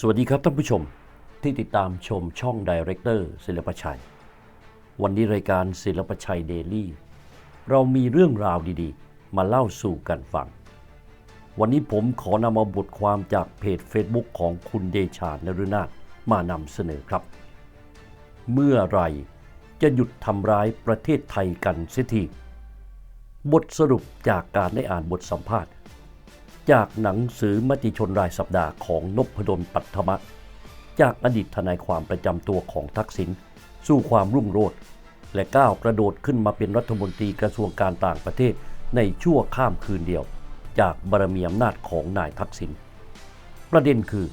สวัสดีครับท่านผู้ชมที่ติดตามชมช่องดีเรคเตอร์ศิลปชัย วันนี้รายการศิลปชัยเดลี่เรามีเรื่องราวดีๆ มาเล่าสู่กันฟัง วันนี้ผมขอนำเอาบทความจากเพจ Facebook ของคุณเดชานรุนาถมานำเสนอครับ เมื่อไรจะหยุดทำร้ายประเทศไทยกันเสียทีบทสรุปจากการได้อ่านบทสัมภาษณ์ จากหนังสือมติชนรายสัปดาห์ของนพดลปัทมะ จากอดีตทนายความประจำตัวของทักษิณสู่ความรุ่งโรจน์และก้าวกระโดดขึ้นมาเป็นรัฐมนตรีกระทรวงการต่างประเทศในชั่วข้ามคืนเดียว จากบารมีอำนาจของนายทักษิณประเด็นคือ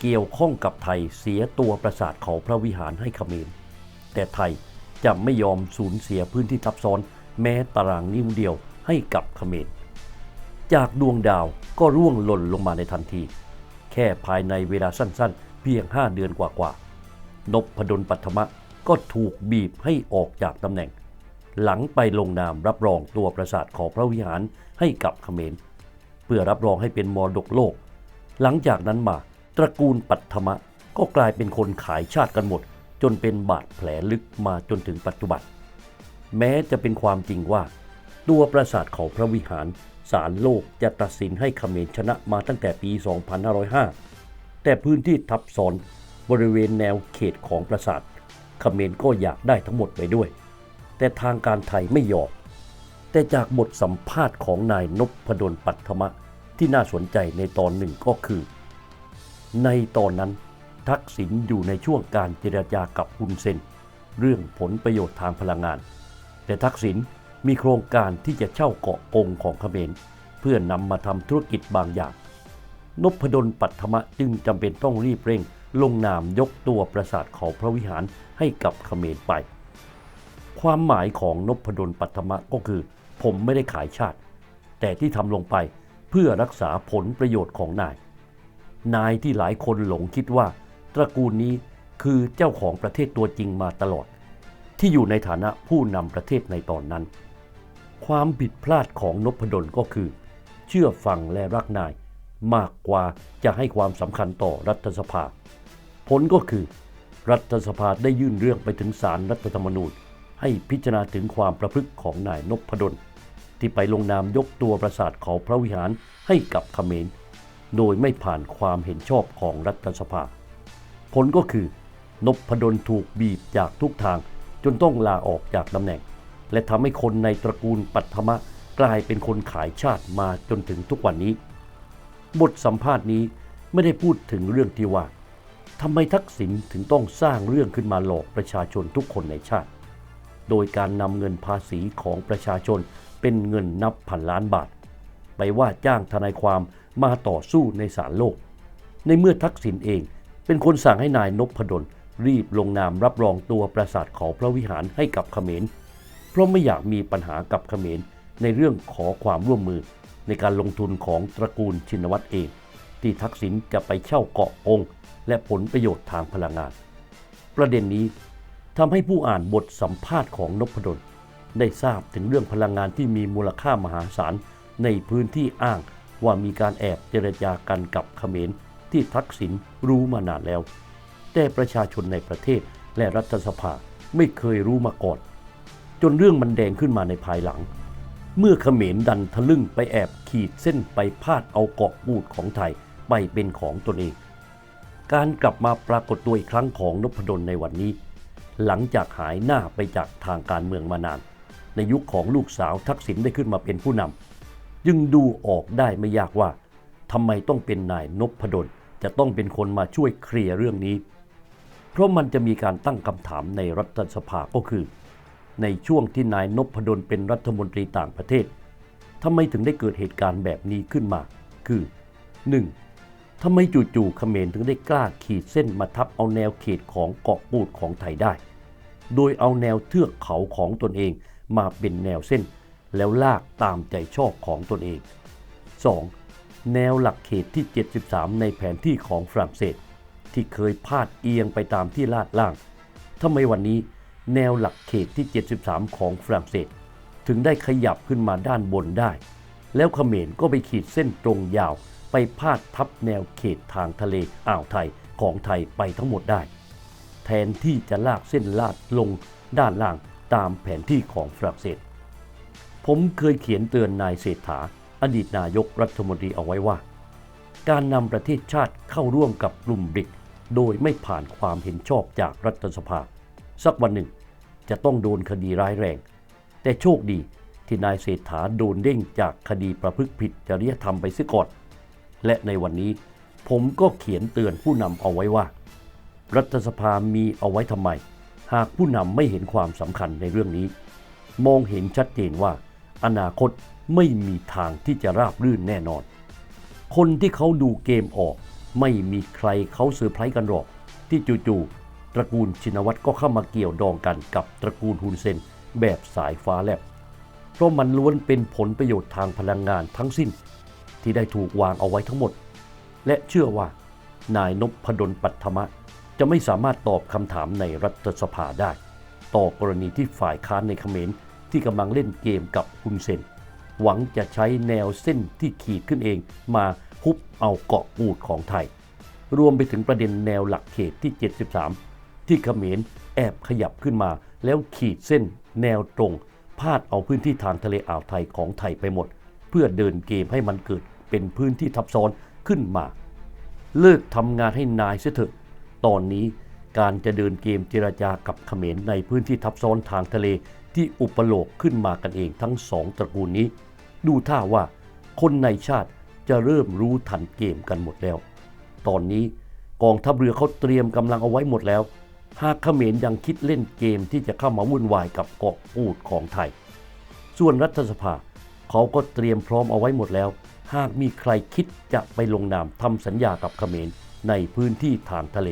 เกี่ยวข้องกับไทยเสียตัวประสาทเขาพระวิหารให้เขมรแต่ไทยจะไม่ยอมสูญเสียพื้นที่ทับซ้อนแม้ตารางนิ้วเดียวให้กับเขมร จากดวงดาวก็ร่วงหล่นลงมาในทันที แค่ภายในเวลาสั้นๆ เพียง 5 เดือนกว่าๆนพดลปัทมะก็ถูกบีบให้ออกจากตำแหน่ง หลังไปลงนามรับรองตัวประสาทของพระวิหารให้กับเขมร เพื่อรับรองให้เป็นมรดกโลก หลังจากนั้นมาตระกูลปัทมะก็กลายเป็นคนขายชาติกันหมด จนเป็นบาดแผลลึกมาจนถึงปัจจุบัน แม้จะเป็นความจริงว่า ตัวปราสาทเขาพระวิหาร ศาลโลกจะตัดสินให้เขมรชนะมาตั้งแต่ปี 2505 แต่พื้นที่ทับซ้อนบริเวณแนวเขตของปราสาทเขมรก็อยากได้ทั้งหมดไปด้วย แต่ทางการไทยไม่ยอม แต่จากบทสัมภาษณ์ของนายนพดลปัทมะที่น่าสนใจในตอนหนึ่งก็คือ ในตอนนั้นทักษิณอยู่ในช่วงการเจรจากับฮุนเซน เรื่องผลประโยชน์ทางพลังงาน แต่ทักษิณ มีโครงการที่จะเช่าเกาะกงของเขมรเพื่อนำมาทำธุรกิจบางอย่าง นพดลปัทมะจึงจำเป็นต้องรีบเร่ง ลงนามยกตัวปราสาทเขาพระวิหารให้กับเขมรไป ความหมายของนพดลปัทมะก็คือ ผมไม่ได้ขายชาติ แต่ที่ทำลงไปเพื่อรักษาผลประโยชน์ของนาย นายที่หลายคนหลงคิดว่า ตระกูลนี้คือเจ้าของประเทศตัวจริงมาตลอด ที่อยู่ในฐานะผู้นำประเทศในตอนนั้น ความผิดพลาดของนพดลก็คือ เชื่อฟังและรักนาย มากกว่าจะให้ความสำคัญต่อรัฐสภา ผลก็คือ รัฐสภาได้ยื่นเรื่องไปถึงศาลรรัฐธรรมนูญ ให้พิจารณาถึงความประพฤติของนายนพดล ที่ไปลงนามยกตัวปราสาทเขาพระวิหารให้กับเขมร โดยไม่ผ่านความเห็นชอบของรัฐสภา ผลก็คือนพดลถูกบีบจากทุกทางจนต้องลาออกจากตำแหน่ง และทำให้คนในตระกูลปัทมะกลายเป็นคนขายชาติมาจนถึงทุกวันนี้ บทสัมภาษณ์นี้ไม่ได้พูดถึงเรื่องที่ว่าทำไมทักษิณถึงต้องสร้างเรื่องขึ้นมาหลอกประชาชนทุกคนในชาติ โดยการนำเงินภาษีของประชาชนเป็นเงินนับพันล้านบาท ไปว่าจ้างทนายความมาต่อสู้ในศาลโลก ในเมื่อทักษิณเองเป็นคนสั่งให้นายนพดลรีบลงนามรับรองตัวปราสาทเขาพระวิหารให้กับเขมร เพราะไม่อยากมีปัญหากับเขมรในเรื่องขอความร่วมมือในการลงทุนของตระกูลชินวัตรเอง ที่ทักษิณจะไปเช่าเกาะองค์ และผลประโยชน์ทางพลังงาน ประเด็นนี้ทำให้ผู้อ่านบทสัมภาษณ์ของนพดลได้ทราบถึงเรื่องพลังงานที่มีมูลค่ามหาศาลในพื้นที่อ้างว่ามีการแอบเจรจากันกับเขมรที่ทักษิณรู้มานานแล้ว แต่ประชาชนในประเทศและรัฐสภาไม่เคยรู้มาก่อน จนเรื่องมันแดงขึ้นมาในภายหลัง เมื่อเขมรดันทะลึ่งไปแอบขีดเส้นไปพาดเอาเกาะปูดของไทยไปเป็นของตนเอง การกลับมาปรากฏตัวอีกครั้งของนพดลในวันนี้ หลังจากหายหน้าไปจากทางการเมืองมานาน ในยุคของลูกสาวทักษิณได้ขึ้นมาเป็นผู้นำจึงดูออกได้ไม่ยากว่าทำไมต้องเป็นนายนพดลจะต้องเป็นคนมาช่วยเคลียร์เรื่องนี้ เพราะมันจะมีการตั้งคำถามในรัฐสภาก็คือ ในช่วงที่นายนพดลเป็นรัฐมนตรีต่างประเทศทำไมถึงได้เกิดเหตุการณ์แบบนี้ขึ้นมา คือ 1. ทำไมจู่ๆเขมรถึงได้กล้าขีดเส้นมาทับเอาแนวเขตของเกาะปูดของไทยได้ โดยเอาแนวเทือกเขาของตนเองมาเป็นแนวเส้น แล้วลากตามใจชอบของตนเอง 2. แนวหลักเขตที่ 73 ในแผนที่ของฝรั่งเศส ที่เคยพาดเอียงไปตามที่ลาดล่างทำไมวันนี้ แนวหลักเขตที่ 73 ของฝรั่งเศส ถึงได้ขยับขึ้นมาด้านบนได้ แล้วเขมรก็ไปขีดเส้นตรงยาวไปพาดทับแนวเขตทางทะเลอ่าวไทยของไทยไปทั้งหมดได้ แทนที่จะลากเส้นลาดลงด้านล่างตามแผนที่ของฝรั่งเศส ผมเคยเขียนเตือนนายเศรษฐา อดีตนายกรัฐมนตรีเอาไว้ว่า การนำประเทศชาติเข้าร่วมกับกลุ่มบริก โดยไม่ผ่านความเห็นชอบจากรัฐสภา สักวันหนึ่ง จะต้องโดนคดีร้ายแรง แต่โชคดีที่นายเศรษฐาโดนเด้งจากคดีประพฤติผิดจริยธรรมไปเสียก่อน และในวันนี้ผมก็เขียนเตือนผู้นำเอาไว้ว่า รัฐสภามีเอาไว้ทำไม หากผู้นำไม่เห็นความสำคัญในเรื่องนี้ มองเห็นชัดเจนว่า อนาคตไม่มีทางที่จะราบรื่นแน่นอน คนที่เขาดูเกมออก ไม่มีใครเขาเซอร์ไพรส์กันหรอก ที่จู่ๆ ตระกูลชินวัตรก็เข้ามาเกี่ยวดองกันกับตระกูลฮุนเซนแบบสายฟ้าแลบ เพราะมันล้วนเป็นผลประโยชน์ทางพลังงานทั้งสิ้น ที่ได้ถูกวางเอาไว้ทั้งหมด และเชื่อว่านายนพดลปัทมะ จะไม่สามารถตอบคำถามในรัฐสภาได้ ต่อกรณีที่ฝ่ายค้านในเขมรที่กำลังเล่นเกมกับฮุนเซน หวังจะใช้แนวเส้นที่ขีดขึ้นเองมาฮุบเอาเกาะอูดของไทย รวมไปถึงประเด็นแนวหลักเขตที่ 73 ที่เขมรแอบขยับขึ้นมา แล้วขีดเส้นแนวตรง พาดเอาพื้นที่ทางทะเลอ่าวไทยของไทยไปหมด เพื่อเดินเกมให้มันเกิดเป็นพื้นที่ทับซ้อนขึ้นมา เลิกทำงานให้นายเสียเถอะตอนนี้การจะเดินเกมเจรจากับเขมรในพื้นที่ทับซ้อนทางทะเลที่อุปโลกขึ้นมากันเองทั้งสองตระกูลนี้ ดูท่าว่าคนในชาติจะเริ่มรู้ทันเกมกันหมดแล้ว ตอนนี้กองทัพเรือเขาเตรียมกำลังเอาไว้หมดแล้ว หากเขมรยังคิดเล่นเกมที่จะเข้ามาวุ่นวายกับเกาะอูดของไทย ส่วนรัฐสภาเขาก็เตรียมพร้อมเอาไว้หมดแล้ว หากมีใครคิดจะไปลงนามทำสัญญากับเขมรในพื้นที่ทางทะเล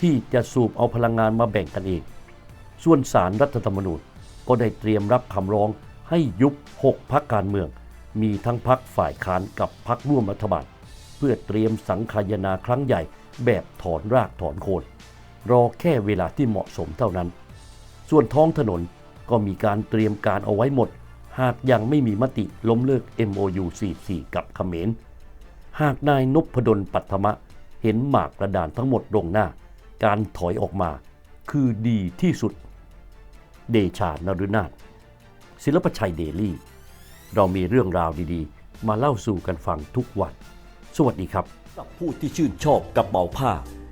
ที่จะสูบเอาพลังงานมาแบ่งกันเอง ส่วนสารรัฐธรรมนูญก็ได้เตรียมรับคำร้องให้ยุบ 6 พักการเมือง มีทั้งพักฝ่ายค้านกับพักร่วมรัฐบาล เพื่อเตรียมสังคายนาครั้งใหญ่แบบถอนรากถอนโคน รอแค่เวลาที่เหมาะสมเท่านั้น ส่วนท้องถนนก็มีการเตรียมการเอาไว้หมด หากยังไม่มีมติล้มเลิก MOU 44 กับเขมร หากนายนพดลปัทมะเห็นหมากกระดานทั้งหมดลงหน้า การถอยออกมาคือดีที่สุด เดชานรุนาถศิลปชัยเดลี่ เรามีเรื่องราวดีๆ มาเล่าสู่กันฟังทุกวัน สวัสดีครับสับผู้ที่ชื่นชอบกระเป๋าผ้า